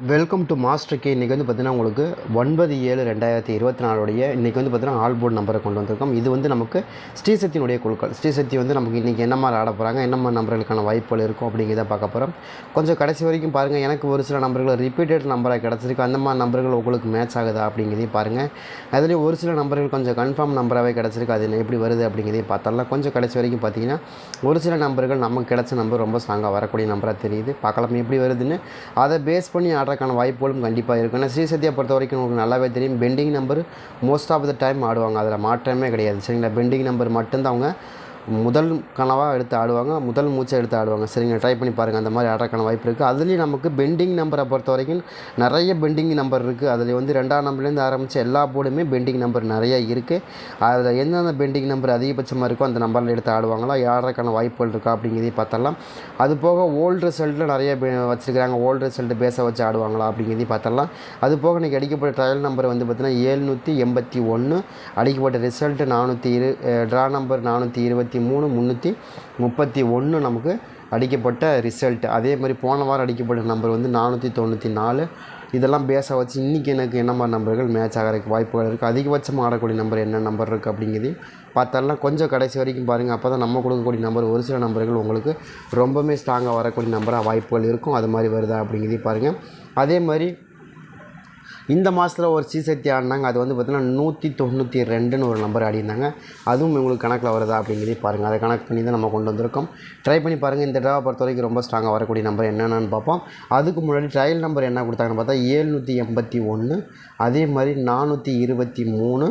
Welcome to master K இன்றைக்கி வந்து பார்த்திங்கன்னா உங்களுக்கு ஒன்பது ஏழு ரெண்டாயிரத்தி இருபத்தி நாலுடைய இன்றைக்கி வந்து பார்த்தீங்கன்னா ஆல் போர்டு நம்பரை கொண்டு வந்திருக்கோம். இது வந்து நமக்கு ஸ்ரீசக்தியினுடைய குழுக்கள். ஸ்ரீசக்தி வந்து நமக்கு இன்றைக்கி என்ன மாதிரி ஆட போகிறாங்க என்ன மாதிரி நம்பர்களுக்கான வாய்ப்புகள் இருக்கும் அப்படிங்கிறத பார்க்க போகிறோம் கொஞ்சம் கடைசி வரைக்கும் பாருங்கள் எனக்கு ஒரு சில நம்பர்கள் ரிப்பீட்டட் நம்பராக கிடச்சிருக்கு. அந்த மாதிரி நம்பர்கள் உங்களுக்கு மேட்ச் ஆகுதா அப்படிங்கிறதையும் பாருங்கள் அதுலேயும் ஒரு சில நம்பர்கள் கொஞ்சம் கன்ஃபார்ம் நம்பராகவே கிடச்சிருக்கு. அது எப்படி வருது அப்படிங்கிறதையும் பார்த்தாலாம் கொஞ்சம் கடைசி வரைக்கும் பார்த்தீங்கன்னா ஒரு சில நம்பர்கள் நமக்கு கிடச்ச நம்பர் ரொம்ப ஸ்ட்ராங்காக வரக்கூடிய நம்பராக தெரியுது. பார்க்கலாம் எப்படி வருதுன்னு. அதை பேஸ் பண்ணி ஆடுறதுக்கான வாய்ப்புகளும் கண்டிப்பாக இருக்கும் ஏன்னா ஸ்ரீசத்தியை பொறுத்த வரைக்கும் உங்களுக்கு நல்லாவே தெரியும். Pending number most of the time ஆடுவாங்க. அதில் மாற்றமே கிடையாது. சரிங்களா? பெண்டிங் நம்பர் மட்டும்தான் அவங்க முதல் கனவாக எடுத்து ஆடுவாங்க முதல் மூச்சை எடுத்து ஆடுவாங்க. சரிங்க ட்ரை பண்ணி பாருங்கள் அந்த மாதிரி ஆடுறதுக்கான வாய்ப்பு இருக்குது அதுலேயும் நமக்கு பெண்டிங் நம்பரை பொறுத்த வரைக்கும் நிறைய பெண்டிங் நம்பர் இருக்குது அதில் வந்து ரெண்டாம் நம்பர்லேருந்து ஆரம்பித்து எல்லா போர்டுமே பெண்டிங் நம்பர் நிறைய இருக்குது அதில் எந்தெந்த பெண்டிங் நம்பர் அதிகபட்சமாக இருக்கோ அந்த நம்பரில் எடுத்து ஆடுவாங்களா ஆடுறதுக்கான வாய்ப்புகள் இருக்கா அப்படிங்கிறதையும் பார்த்தலாம் அது போக ஓல்டு ரிசல்ட்டில் நிறைய வச்சுருக்கிறாங்க. ஓல்டு ரிசல்ட்டு பேஸை வச்சு ஆடுவாங்களா அப்படிங்கிறதையும் பார்த்தலாம் அது போக இன்றைக்கி அடிக்கப்பட்ட ட்ரையல் நம்பர் வந்து பார்த்திங்கன்னா ஏழ்நூற்றி எண்பத்தி ஒன்று அடிக்கப்பட்ட ரிசல்ட்டு நானூற்றி இரு ட்ரா நம்பர் நானூற்றி இருபத்தி மூணு முந்நூற்றி முப்பத்தி ஒன்று நமக்கு அடிக்கப்பட்ட ரிசல்ட் அதே மாதிரி போன வாரம் அடிக்கப்பட்ட நம்பர் வந்து நானூற்றி தொண்ணூற்றி நாலு. இதெல்லாம் பேச வச்சு இன்றைக்கி எனக்கு என்ன மாதிரி நம்பர்கள் மேட்ச் ஆகிறதுக்கு வாய்ப்புகள் இருக்குது அதிகபட்சமாக ஆடக்கூடிய நம்பர் என்ன நம்பர் இருக்குது அப்படிங்கிறதையும் பார்த்தாலாம் கொஞ்சம் கடைசி வரைக்கும் பாருங்கள் அப்போ தான் நம்ம கொடுக்கக்கூடிய நம்பர் ஒரு சில நம்பர்கள் உங்களுக்கு ரொம்பவுமே ஸ்ட்ராங்காக வரக்கூடிய நம்பராக வாய்ப்புகள் இருக்கும். அது மாதிரி வருதா அப்படிங்கிறதையும் பாருங்கள் அதே மாதிரி இந்த மாதத்தில் ஒரு சீசக்தி ஆடினாங்க. அது வந்து பார்த்திங்கன்னா நூற்றி தொண்ணூற்றி ரெண்டுன்னு ஒரு நம்பர் ஆடிருந்தாங்க அதுவும் உங்களுக்கு கணக்கில் வருதா அப்படிங்கிறதே பாருங்கள் அதை கணக்கு பண்ணி தான் நம்ம கொண்டு வந்திருக்கோம். ட்ரை பண்ணி பாருங்கள் இந்த ட்ராவை பொறுத்த வரைக்கும் ரொம்ப ஸ்ட்ராங்காக வரக்கூடிய நம்பர் என்னென்னு பார்ப்போம். அதுக்கு முன்னாடி ட்ரையல் நம்பர் என்ன கொடுத்தாங்கன்னு பார்த்தா ஏழ்நூற்றி எண்பத்தி ஒன்று அதே மாதிரி நானூற்றி இருபத்தி மூணு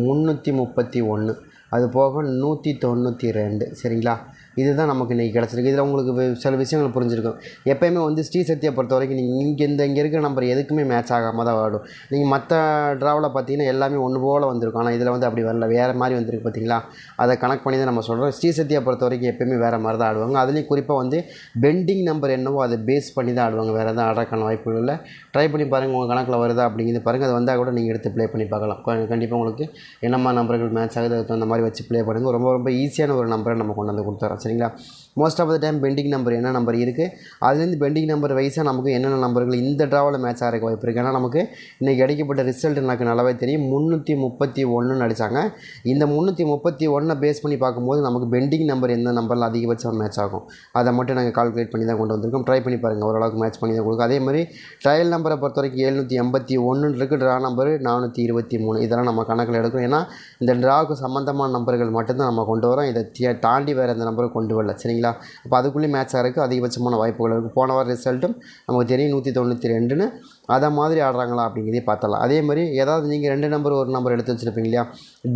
முந்நூற்றி முப்பத்தி ஒன்று அது போக நூற்றி தொண்ணூற்றி ரெண்டு. சரிங்களா? இதுதான் நமக்கு இன்றைக்கி கிடச்சிருக்கு. இதில் உங்களுக்கு வி- சில விஷயங்கள் புரிஞ்சிருக்கும். எப்போயுமே வந்து ஸ்ரீ சக்தியை பொறுத்த வரைக்கும் நீங்கள் இங்கே இந்த இங்கே இருக்கிற நம்பர் எதுக்குமே மேட்ச் ஆகாமல் தான் ஆடும் நீங்கள் மற்ற ட்ராவில் பார்த்தீங்கன்னா எல்லாமே ஒன்று போல் வந்திருக்கும். ஆனால் இதில் வந்து அப்படி வரல. வேறு மாதிரி வந்திருக்கு பார்த்தீங்களா அதை கனெக்ட் பண்ணி தான் நம்ம சொல்கிறோம் ஸ்ரீ சக்தியை பொறுத்த வரைக்கும் எப்போயுமே வேறு மாதிரி தான் ஆடுவாங்க. அதுலேயும் குறிப்பாக வந்து பெண்டிங் நம்பர் என்னவோ அதை பேஸ் பண்ணி தான் ஆடுவாங்க. வேறு எதாவது ஆடுறக்கான வாய்ப்புகள் இல்லை. ட்ரை பண்ணி பாருங்கள் உங்கள் கணக்கில் வருதா அப்படிங்கிறது பாருங்கள் அது வந்தால் கூட நீங்கள் எடுத்து ப்ளே பண்ணி பார்க்கலாம். கண்டிப்பாக உங்களுக்கு என்னம்மா நம்பர்கள் மேட்ச் ஆகுது அதுக்கு தகுந்த மாதிரி வச்சு ப்ளே பண்ணுங்கள் ரொம்ப ரொம்ப ஈஸியான ஒரு நம்பரை நம்ம கொண்டு வந்து கொடுத்துறோம். சரிங்களா most of the time pending number என்ன நம்பர் இருக்குது அதுலேருந்து பெண்டிங் நம்பர் வைஸாக நமக்கு என்னென்ன நம்பர்கள் இந்த ட்ராவில் மேட்ச் ஆகிறதுக்கு வாய்ப்பு இருக்குது ஏன்னா நமக்கு இன்றைக்கி அடிக்கப்பட்ட ரிசல்ட் எனக்கு நல்லாவே தெரியும். முந்நூற்றி முப்பத்தி ஒன்றுன்னு அடித்தாங்க இந்த முந்நூற்றி முப்பத்தி ஒன்றை பேஸ் பண்ணி பார்க்கும்போது நமக்கு பெண்டிங் நம்பர் எந்த நம்பரில் அதிகபட்சம் மேட்ச் ஆகும்? அதை மட்டும் நாங்கள் கால்குலேட் பண்ணி தான் கொண்டு வந்திருக்கோம். ட்ரை பண்ணி பாருங்கள் ஓரளவுக்கு மேட்ச் பண்ணி தான் கொடுக்கும். அதே மாதிரி ட்ரையல் நம்பரை பொறுத்த வரைக்கும் எழுநூற்றி எண்பத்தி ஒன்று இருக்குது ட்ரா நம்பர் நானூற்றி இருபத்தி மூணு. இதெல்லாம் நம்ம கணக்கில் எடுக்கிறோம். ஏன்னா இந்த ட்ராவுக்கு சம்மந்தமான நம்பர்கள் மட்டும்தான் நம்ம கொண்டு வரோம். இதை தாண்டி வேறு எந்த நம்பரும் கொண்டு வரல. சரிங்களா? அப்போ அதுக்குள்ளேயும் மேட்ச் ஆகிறதுக்கு அதிகபட்சமான வாய்ப்புகள் இருக்குது போன வாரம் ரிசல்ட்டும் நமக்கு தெரியும் நூற்றி தொண்ணூற்றி ரெண்டுன்னு அதை மாதிரி ஆடுறாங்களா அப்படிங்கிறதே பார்த்தலாம் அதே மாதிரி ஏதாவது நீங்கள் ரெண்டு நம்பர் ஒரு நம்பர் எடுத்து வச்சுருப்பீங்க இல்லையா?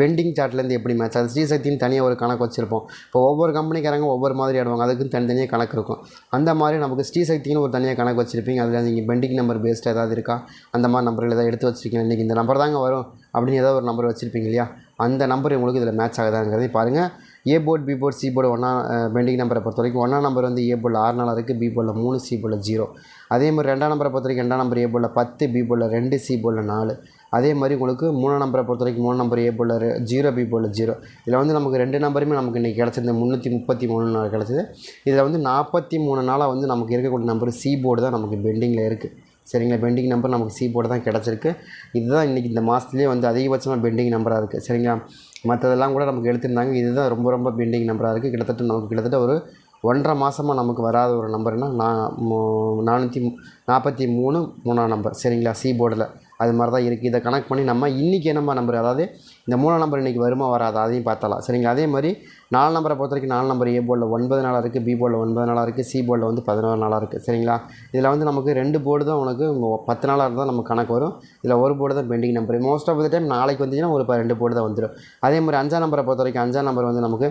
பெண்டிங் சார்ட்லேருந்து எப்படி மேட்ச் அது ஸ்ரீசக்தின்னு தனியாக ஒரு கணக்கு வச்சுருப்போம். இப்போ ஒவ்வொரு கம்பெனிக்காரங்க ஒவ்வொரு மாதிரி ஆடுவாங்க. அதுக்குன்னு தனித்தனியாக கணக்கு இருக்கும். அந்த மாதிரி நமக்கு ஸ்ரீசக்தின்னு ஒரு தனியாக கணக்கு வச்சுருப்பீங்க. அதில் நீங்கள் பெண்டிங் நம்பர் பேஸ்ட் ஏதாவது இருக்கா? அந்த மாதிரி நம்பர்கள் ஏதாவது எடுத்து வச்சுருக்கீங்க இன்றைக்கி இந்த நம்பர் தாங்க வரும் அப்படின்னு ஏதாவது ஒரு நம்பர் வச்சுருப்பீங்க இல்லையா? அந்த நம்பர் உங்களுக்கு இதில் மேட்ச் ஆகுதாங்கிறதையும் பாருங்கள் A board B board C board ஒன்றா பெண்டிங் நம்பரை பொறுத்த வரைக்கும் ஒன்றா நம்பர் வந்து ஏ போர்டில் ஆறு நாளாக இருக்குது பி போர்டில் மூணு சி போர்டில் ஜீரோ. அதே மாதிரி ரெண்டாம் நம்பரை பொறுத்த வரைக்கும் ரெண்டாம் நம்பர் ஏ போர்டில் பத்து பி போர்டில் ரெண்டு சி போர்டில் நாலு. அதே மாதிரி உங்களுக்கு மூணாம் நம்பரை பொறுத்த வரைக்கும் மூணு நம்பர் ஏ போர்டில் ஜீரோ பி போர்டில் ஜீரோ. இதில் வந்து நமக்கு ரெண்டு நம்பருமே நமக்கு இன்றைக்கி கிடச்சிருந்த முந்நூற்றி முப்பத்தி மூணு நாள் கிடச்சிது. இதில் வந்து நாற்பத்தி மூணு நாளாக வந்து நமக்கு இருக்கக்கூடிய நம்பர் சி போர்டு தான் நமக்கு பெண்டிங்கில் இருக்குது சரிங்களா? பெண்டிங் நம்பர் நமக்கு சி போர்டு தான் கிடச்சிருக்கு. இதுதான் இன்றைக்கி இந்த மாதத்துலேயே வந்து அதிகபட்சமாக பெண்டிங் நம்பராக இருக்குது சரிங்களா? மற்றதெல்லாம் கூட நமக்கு எடுத்திருந்தாங்க. இதுதான் ரொம்ப ரொம்ப பெண்டிங் நம்பராக இருக்குது கிட்டத்தட்ட நமக்கு கிட்டத்தட்ட ஒரு ஒன்றரை மாதமாக நமக்கு வராத ஒரு நம்பர்னால் நான் நானூற்றி நாற்பத்தி மூணு மூணாம் நம்பர் சரிங்களா? சி போர்டில் அது மாதிரி தான் இருக்குது இதை கனெக்ட் பண்ணி நம்ம இன்றைக்கி என்னம்மா நம்பர் அதாவது இந்த மூணாம் நம்பர் இன்றைக்கி வருமா வராதா? அதையும் பார்த்தலாம் சரிங்க அதே மாதிரி நாலு நம்பரை பொறுத்த வரைக்கும் நாலு நம்பர் ஏ போர்டில் ஒன்பது நாளாக இருக்குது பி போர்டில் ஒன்பது நாளாக இருக்குது சி போர்டில் வந்து பதினோரு நாளாக இருக்குது சரிங்களா? இதில் வந்து நமக்கு ரெண்டு போர்டு தான் உனக்கு பத்து நாளாக இருந்தால் நமக்கு கணக்கு வரும். இதில் ஒரு போர்டு தான் pending number most of the time நாளைக்கு வந்துச்சுன்னா ஒரு ப- ரெண்டு போர்டு தான் வந்துடும் அதே மாதிரி அஞ்சாம் நம்பரை பொறுத்த வரைக்கும் அஞ்சாம் நம்பர் வந்து நமக்கு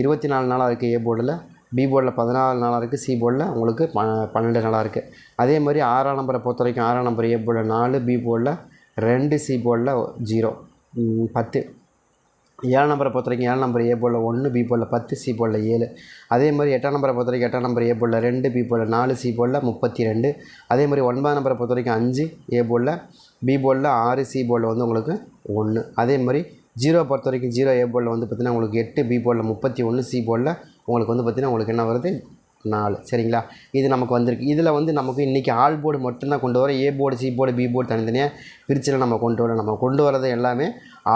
இருபத்தி நாலு நாளாக இருக்குது ஏ போர்டில் பி போர்டில் பதினாலு நாளாக இருக்குது சி போர்டில் உங்களுக்கு ப பன்னெண்டு நாளாக இருக்குது அதே மாதிரி ஆறாம் நம்பரை பொறுத்த வரைக்கும் ஆறாம் நம்பர் ஏ போர்டில் நாலு பி போர்டில் ரெண்டு சி போர்டில் ஜீரோ. பத்து. ஏழு நம்பரை பொறுத்த வரைக்கும் நம்பர் ஏ போல் ஒன்று பி போல் பத்து சி போல் ஏழு. அதே மாதிரி எட்டாம் நம்பரை பொறுத்த வரைக்கும் எட்டாம் நம்பர் ஏ போல் ரெண்டு பி போல் நாலு சி போல் முப்பத்தி ரெண்டு அதே மாதிரி ஒன்பதாம் நம்பரை பொறுத்த வரைக்கும் அஞ்சு ஏ போர்டில் பி போலில் ஆறு சி போர்டில் வந்து உங்களுக்கு ஒன்று அதே மாதிரி ஜீரோ பொறுத்த வரைக்கும் ஜீரோ ஏ போலில் வந்து பார்த்திங்கன்னா உங்களுக்கு எட்டு பி போலில் முப்பத்தி ஒன்று சி போலில் உங்களுக்கு வந்து பார்த்திங்கன்னா உங்களுக்கு என்ன வருது? நாலு. சரிங்களா? இது நமக்கு வந்திருக்கு. இதில் வந்து நமக்கு இன்றைக்கி ஆல் போர்டு மட்டும்தான் கொண்டு வரோம் A board C board B board தனித்தனியாக பிரிச்சில் நம்ம கொண்டு வர நம்ம கொண்டு வரது எல்லாமே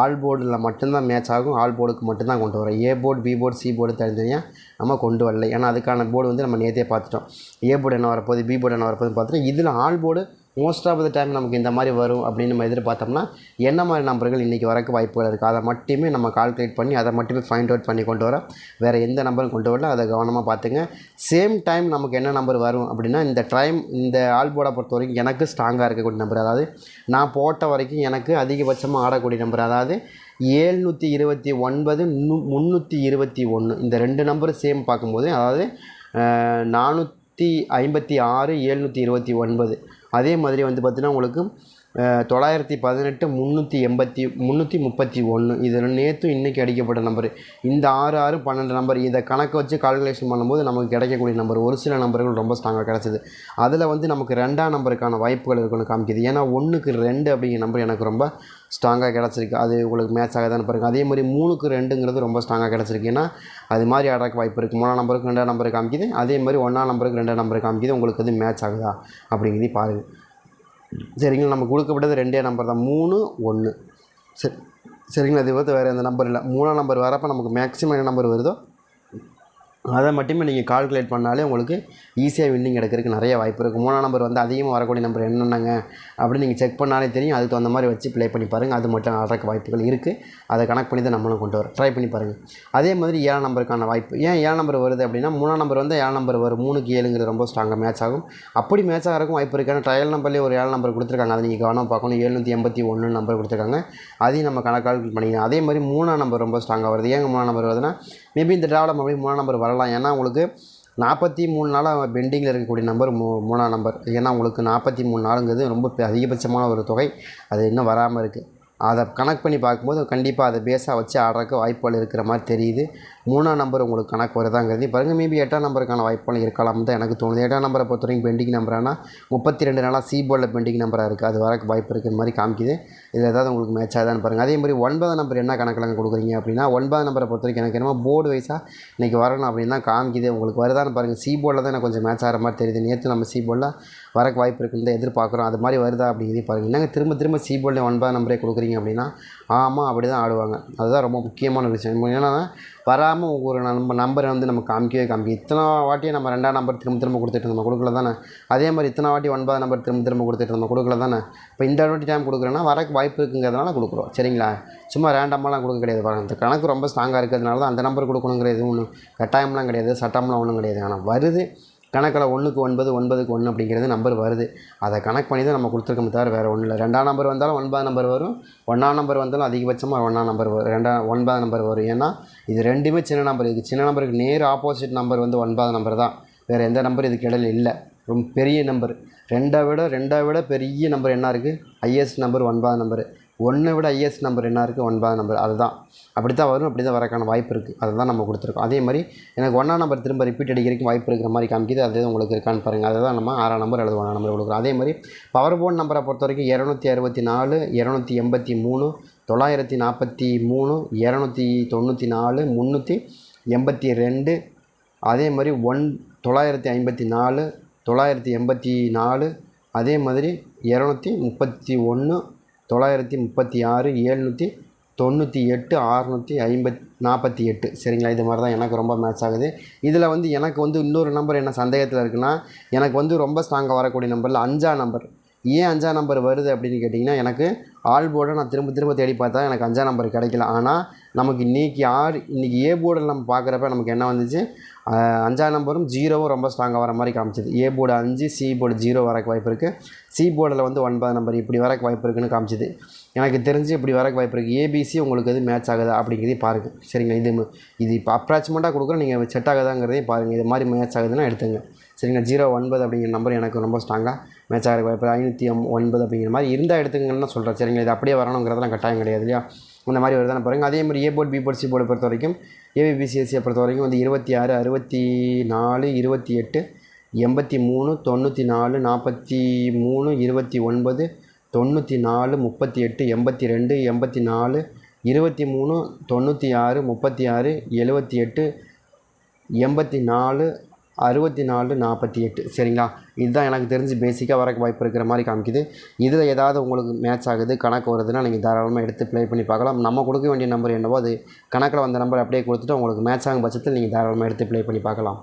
ஆல் போர்டில் மட்டும்தான் மேட்ச் ஆகும். ஆல் போர்டுக்கு மட்டும்தான் கொண்டு வரோம் A board B board C board தனித்தனியாக நம்ம கொண்டு வரல. ஏன்னா அதுக்கான போர்டு வந்து நம்ம நேற்றே பார்த்துட்டோம். ஏ போர்டு என்ன வரப்போகுது பி போர்டு என்ன வரப்போகுதுன்னு பார்த்துட்டு இதில் all board most of the time நமக்கு இந்த மாதிரி வரும் அப்படின்னு நம்ம எதிர்பார்த்தோம்னா என்ன மாதிரி நம்பர்கள் இன்றைக்கி வரக்கு வாய்ப்புகள் இருக்குது அதை மட்டுமே நம்ம கால்குலேட் பண்ணி அதை மட்டுமே ஃபைண்ட் அவுட் பண்ணி கொண்டு வரோம் வேறு எந்த நம்பரும் கொண்டு வரல. அதை கவனமாக பார்த்துங்க. சேம் டைம் நமக்கு என்ன நம்பர் வரும் அப்படின்னா இந்த டைம் இந்த ஆல் போர்டை பொறுத்த வரைக்கும் எனக்கு ஸ்ட்ராங்காக இருக்கக்கூடிய நம்பர். அதாவது நான் போட்ட வரைக்கும் எனக்கு அதிகபட்சமாக ஆடக்கூடிய நம்பர். அதாவது ஏழ்நூற்றி இருபத்தி ஒன்பது முன்னூற்றி முந்நூற்றி இருபத்தி ஒன்று இந்த ரெண்டு நம்பரும் சேம் பார்க்கும்போது அதாவது நானூற்றி நூற்றி ஐம்பத்தி ஆறு ஏழ்நூற்றி இருபத்தி ஒன்பது. அதே மாதிரி வந்து பார்த்திங்கன்னா உங்களுக்கு தொள்ளாயிரத்தி பதினெட்டு முந்நூற்றி எண்பத்தி முந்நூற்றி முப்பத்தி ஒன்று. இது நேற்று இன்றைக்கி அடிக்கப்பட்ட நம்பர். இந்த ஆறு ஆறு பன்னெண்டு நம்பர் இதை கணக்கு வச்சு கால்குலேஷன் பண்ணும்போது நமக்கு கிடைக்கக்கூடிய நம்பர். ஒரு சில நம்பர்கள் ரொம்ப ஸ்ட்ராங்காக கிடச்சிது. அதில் வந்து நமக்கு ரெண்டாம் நம்பருக்கான வாய்ப்புகள் இருக்குன்னு காமிக்குது. ஏன்னா ஒன்றுக்கு ரெண்டு அப்படிங்கிற நம்பர் எனக்கு ரொம்ப ஸ்ட்ராங்காக கிடச்சிருக்கு. அது உங்களுக்கு மேட்ச் ஆகாதான்னு பாருங்கள் அதே மாதிரி மூணுக்கு ரெண்டுங்கிறது ரொம்ப ஸ்ட்ராங்காக கிடச்சிருக்கு. ஏன்னா அது மாதிரி ஆடுறக்கு வாய்ப்பு இருக்குது மூணாம் நம்பருக்கு ரெண்டாம் நம்பருக்கு காமிக்குது. அதே மாதிரி ஒன்றாம் நம்பருக்கு ரெண்டாம் நம்பருக்கு காமிக்குது. உங்களுக்கு அது மேட்ச் ஆகுதா அப்படிங்கிறத பாருங்கள் சரிங்களா நம்ம கொடுக்கப்பட்டது ரெண்டே நம்பர் தான். மூணு ஒன்று சரி சரிங்களா? இது வந்து வேறு எந்த நம்பர் இல்லை. மூணாம் நம்பர் வரப்போ நமக்கு மேக்ஸிமம் என்ன நம்பர் வருதோ அதை மட்டுமே நீங்கள் கால்குலேட் பண்ணாலே உங்களுக்கு ஈஸியாக வின்னிங் எடுக்கிறதுக்கு நிறைய வாய்ப்பு இருக்குது மூணாம் நம்பர் வந்து அதிகமாக வரக்கூடிய நம்பர் என்னென்னங்க அப்படின்னு நீங்கள் செக் பண்ணாலே தெரியும். அதுக்கு தகுந்த மாதிரி வச்சு ப்ளே பண்ணி பாருங்கள் அது மட்டும் ஆடுறக்கு வாய்ப்புகள் இருக்குது அதை கணக்கு பண்ணி தான் நம்மளும் கொண்டு வரோம் ட்ரை பண்ணி பாருங்கள் அதே மாதிரி ஏழாம் நம்பருக்கான வாய்ப்பு. ஏன் ஏழாம் நம்பர் வருது அப்படின்னா மூணாம் நம்பர் வந்து ஏழாம் நம்பர் வரும். மூணுக்கு ஏழுங்கிறது ரொம்ப ஸ்ட்ராங்காக மேட்ச் ஆகும். அப்படி மேட்ச் ஆகிறக்கும் வாய்ப்பு இருக்குது ஏன்னா ட்ரையல் நம்பர்லேயே ஒரு ஏழு நம்பர் கொடுத்துருக்காங்க. அதை நீங்கள் கவனம் பார்க்கணும். எழுநூற்றி எண்பத்தி ஒன்று நம்பர் கொடுத்துருக்காங்க. அதையும் நம்ம கணக்கு பண்ணிக்கலாம். அதே மாதிரி மூணாம் நம்பர் ரொம்ப ஸ்ட்ராங்காக வருது. ஏங்க மூணாம் நம்பர் வருதுன்னா மேபி இந்த ட்ராவலம் மறுபடியும் மூணாம் நம்பர் வரலாம். ஏன்னா உங்களுக்கு நாற்பத்தி மூணு நாளாக பெண்டிங்கில் இருக்கக்கூடிய நம்பர் மூ மூணாம் நம்பர். ஏன்னா உங்களுக்கு நாற்பத்தி மூணு நாளுங்கிறது ரொம்ப அதிகபட்சமான ஒரு தொகை. அது இன்னும் வராமல் இருக்குது அதை கணக்கு பண்ணி பார்க்கும்போது கண்டிப்பாக அதை பேஸாக வச்சு ஆடுறதுக்கு வாய்ப்புகள் இருக்கிற மாதிரி தெரியுது. மூணாம் நம்பர் உங்களுக்கு கணக்கு வருதாங்கிறது பாருங்கள் மேபி எட்டாம் நம்பருக்கான வாய்ப்புகள் இருக்கலாம் தான் எனக்கு தோணுது. எட்டாம் நம்பரை பொறுத்த வரைக்கும் பெண்டிங் நம்பரானா முப்பத்தி ரெண்டு நாளாக சி போர்டில் பெண்டிங் நம்பராக இருக்குது அது வரக்கு வாய்ப்பு இருக்கிற மாதிரி காமிக்குது. இதில் ஏதாவது உங்களுக்கு மேட்ச் ஆகுதான்னு பாருங்கள் அதே மாதிரி ஒன்பதாம் நம்பர் என்ன கணக்கில் கொடுக்குறீங்க அப்படின்னா ஒன்பதாம் நம்பரை பொறுத்த வரைக்கும் எனக்கு என்னமோ போர்டு வைஸாக இன்றைக்கி வரணும் அப்படின்னு தான் காமிக்குது. உங்களுக்கு வருதான்னு பாருங்கள் சி போர்டில் தான் எனக்கு கொஞ்சம் மேட்ச் ஆகிற மாதிரி தெரியுது. நேற்று நம்ம சி போர்டில் வரக்கு வாய்ப்பு இருக்குன்னு எதிர்பார்க்குறோம். அது மாதிரி வருதா அப்படிங்கிறதையும் பாருங்கள் என்னங்க திரும்ப திரும்ப சி போர்டில் ஒன்பதாம் நம்பரே கொடுக்குறீங்க அப்படின்னா ஆமாம் அப்படி தான் ஆடுவாங்க. அதுதான் ரொம்ப முக்கியமான விஷயம். ஏன்னா வராமல் ஒரு நம்ம நம்பரை வந்து நம்ம காமிக்கவே காமிக்க. இத்தனை வாட்டியை நம்ம ரெண்டாம் நம்பர் திரும்ப திரும்ப கொடுத்துட்டு இருந்தோம்? கொடுக்கல தானே? அதே மாதிரி இத்தனை வாட்டி ஒன்பதாம் நம்பர் திரும்ப திரும்ப கொடுத்துட்டு இருந்தோம்? கொடுக்கல தானே? இப்போ இந்த வாட்டி டைம் கொடுக்குறேன்னா வரக்கு வாய்ப்பு இருக்குங்கிறதுனால கொடுக்குறோம். சரிங்களா? சும்மா ரேண்டமாலாம் கொடுக்க கிடையாது. பாருங்கள் அந்த கணக்கு ரொம்ப ஸ்ட்ராங்காக இருக்கிறதுனால தான் அந்த நம்பர் கொடுக்கணுங்கிற எதுவும் ஒன்றும் கட்டாயம்லாம் கிடையாது சட்டம்லாம் ஒன்றும் கிடையாது. ஆனால் வருது. கணக்கில் ஒன்றுக்கு ஒன்பது ஒன்பதுக்கு ஒன்று அப்படிங்கிறது நம்பர் வருது. அதை கணக்கு பண்ணி தான் நம்ம கொடுத்துருக்கோம் தவிர வேறு ஒன்றும் இல்லை. ரெண்டாம் நம்பர் வந்தாலும் ஒன்பதாம் நம்பர் வரும். ஒன்றாம் நம்பர் வந்தாலும் அதிகபட்சமாக ஒன்றாம் நம்பர் வரும். ரெண்டாம் ஒன்பதாம் நம்பர் வரும். ஏன்னா இது ரெண்டுமே சின்ன நம்பர் இது சின்ன நம்பருக்கு நேர் ஆப்போசிட் நம்பர் வந்து ஒன்பதாம் நம்பர் தான். வேறு எந்த நம்பர் இதுக்கு இடையில இல்லை. ரொம்ப பெரிய நம்பர் ரெண்டை விட ரெண்டை விட பெரிய நம்பர் என்ன இருக்குது ஹையஸ்ட் நம்பர் ஒன்பதாம் நம்பர் ஒன்றை விட ஹையஸ்ட் நம்பர் என்ன இருக்குது ஒன்பதாம் நம்பர் அதுதான். அப்படி தான் வரும் அப்படி தான் வரக்கான வாய்ப்பு இருக்குது அதை தான் நம்ம கொடுத்துருக்கோம். அதே மாதிரி எனக்கு ஒன்றாம் நம்பர் திரும்ப ரிப்பீட் அடிக்கிறதுக்கு வாய்ப்பு இருக்கிற மாதிரி காமிக்குது. அது உங்களுக்கு இருக்கான்னு பாருங்கள் அதை தான் நம்ம ஆறாம் நம்பர் அல்லது ஒன்றாம் நம்பர் கொடுக்குறோம். அதே மாதிரி பவர் போன் நம்பரை பொறுத்த வரைக்கும் இரநூத்தி அறுபத்தி நாலு இரநூத்தி எண்பத்தி மூணு தொள்ளாயிரத்தி நாற்பத்தி மூணு இரநூத்தி தொண்ணூற்றி நாலு முந்நூற்றி எண்பத்தி ரெண்டு. அதே மாதிரி ஒன் தொள்ளாயிரத்தி ஐம்பத்தி நாலு தொள்ளாயிரத்தி எண்பத்தி நாலு. அதே மாதிரி இரநூத்தி முப்பத்தி ஒன்று தொள்ளாயிரத்தி முப்பத்தி ஆறு ஏழ்நூற்றி தொண்ணூற்றி எட்டு அறுநூற்றி ஐம்பத் நாற்பத்தி எட்டு. சரிங்களா? இது மாதிரி தான் எனக்கு ரொம்ப மேட்ச் ஆகுது. இதில் வந்து எனக்கு வந்து இன்னொரு நம்பர் என்ன சந்தேகத்தில் இருக்குன்னா எனக்கு வந்து ரொம்ப ஸ்ட்ராங்காக வரக்கூடிய நம்பரில் அஞ்சாம் நம்பர் ஏன் அஞ்சாம் நம்பர் வருது அப்படின்னு கேட்டிங்கன்னா எனக்கு ஆல் போர்டை நான் திரும்ப திரும்ப தேடி பார்த்தா எனக்கு அஞ்சா நம்பர் கிடைக்கல. ஆனால் நமக்கு இன்றைக்கி ஆறு இன்றைக்கி ஏ போர்டில் நம்ம பார்க்குறப்ப நமக்கு என்ன வந்துச்சு? அஞ்சாம் நம்பரும் ஜீரோவும் ரொம்ப ஸ்ட்ராங்காக வர மாதிரி காமிச்சது. ஏ போர்டு அஞ்சு சி போர்டு ஜீரோ வரக்கு வாய்ப்பு இருக்குது சி போர்டில் வந்து ஒன்பது நம்பர் இப்படி வரக்கு வாய்ப்பு இருக்குன்னு காமிச்சிது. எனக்கு தெரிஞ்சு இப்படி வரக்கு வாய்ப்பு இருக்குது ஏபிசி உங்களுக்கு எது மேட்ச் ஆகுதா அப்படிங்கிறதையும் பாருங்கள் சரிங்களா? இது இது இப்போ அப்ராச்மெண்ட்டாக கொடுக்குறோம். நீங்கள் செட் ஆகுதாங்கிறதையும் பாருங்கள் இது மாதிரி மேட்ச் ஆகுதுன்னா எடுத்துங்க. சரிங்களா? ஜீரோ ஒன்பது அப்படிங்கிற நம்பர் எனக்கு ரொம்ப ஸ்ட்ராங்காக மேட்ச் ஆகிற வாய்ப்பு ஐநூற்றி ஒன்பது அப்படிங்கிற மாதிரி இருந்தால் எடுத்துங்கன்னு சொல்கிறேன் சரிங்களா? இது அப்படியே வரணுங்கிறதெல்லாம் கட்டாயம் கிடையாது இல்லையா? அந்த மாதிரி வருதானே பாருங்கள் அதே மாதிரி A board B board C board பொறுத்த வரைக்கும் ஏபிபிசிஎஸ்சியை பொறுத்த வரைக்கும் வந்து இருபத்தி ஆறு அறுபத்தி நாலு இருபத்தி எட்டு எண்பத்தி மூணு தொண்ணூற்றி நாலு நாற்பத்தி மூணு இருபத்தி ஒன்பது தொண்ணூற்றி நாலு முப்பத்தி எட்டு எண்பத்தி ரெண்டு எண்பத்தி நாலு இருபத்தி மூணு தொண்ணூற்றி ஆறு முப்பத்தி ஆறு எழுபத்தி எட்டு எண்பத்தி நாலு அறுபத்தி நாலு நாற்பத்தி எட்டு. சரிங்களா? இதுதான் எனக்கு தெரிஞ்சு பேசிக்காக வரக்கு வாய்ப்பு இருக்கிற மாதிரி காமிக்குது. இதில் ஏதாவது உங்களுக்கு மேட்ச் ஆகுது கணக்கு வருதுன்னா நீங்கள் தாராளமாக எடுத்து ப்ளே பண்ணி பார்க்கலாம். நம்ம கொடுக்க வேண்டிய நம்பர் என்னவோ அது கணக்கில் வந்த நம்பர் அப்படியே கொடுத்துட்டு உங்களுக்கு மேட்ச் ஆகும் பட்சத்தில் நீங்கள் தாராளமாக எடுத்து ப்ளே பண்ணி பார்க்கலாம்.